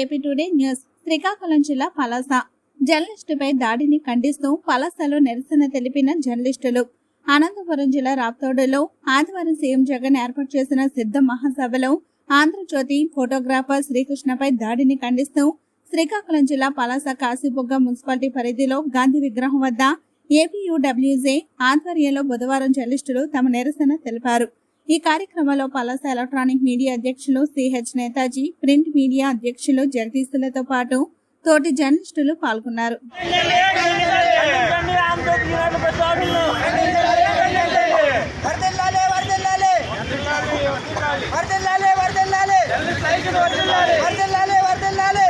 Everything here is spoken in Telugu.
AP Today news. శ్రీకాకుళం జిల్లా పలాస. జర్నలిస్టుపై దాడిని ఖండిస్తూ పలాసలో నిరసన తెలిపిన జర్నలిస్టులు. అనంతపురం జిల్లా రాప్తోడులో ఆదివారం సీఎం జగన్ ఏర్పాటు చేసిన సిద్ధ మహాసభలో ఆంధ్రజ్యోతి ఫోటోగ్రాఫర్ శ్రీకృష్ణపై దాడిని ఖండిస్తూ శ్రీకాకుళం జిల్లా పలాస కాశీబుగ్గ మున్సిపాలిటీ పరిధిలో గాంధీ విగ్రహం వద్ద ఏపీయూడబ్ల్యూజే ఆధ్వర్యంలో బుధవారం జర్నలిస్టులు తమ నిరసన తెలిపారు. ఈ కార్యక్రమంలో పలాస ఎలక్ట్రానిక్ మీడియా అధ్యక్షులు సిహెచ్ నేతాజీ ప్రింట్ మీడియా అధ్యక్షులు జగదీశులతో పాటు తోటి జర్నలిస్టులు పాల్గొన్నారు. వర్దిల్లాలే వర్దిల్లాలే వర్దిల్లాలే వర్దిల్లాలే వర్దిల్లాలే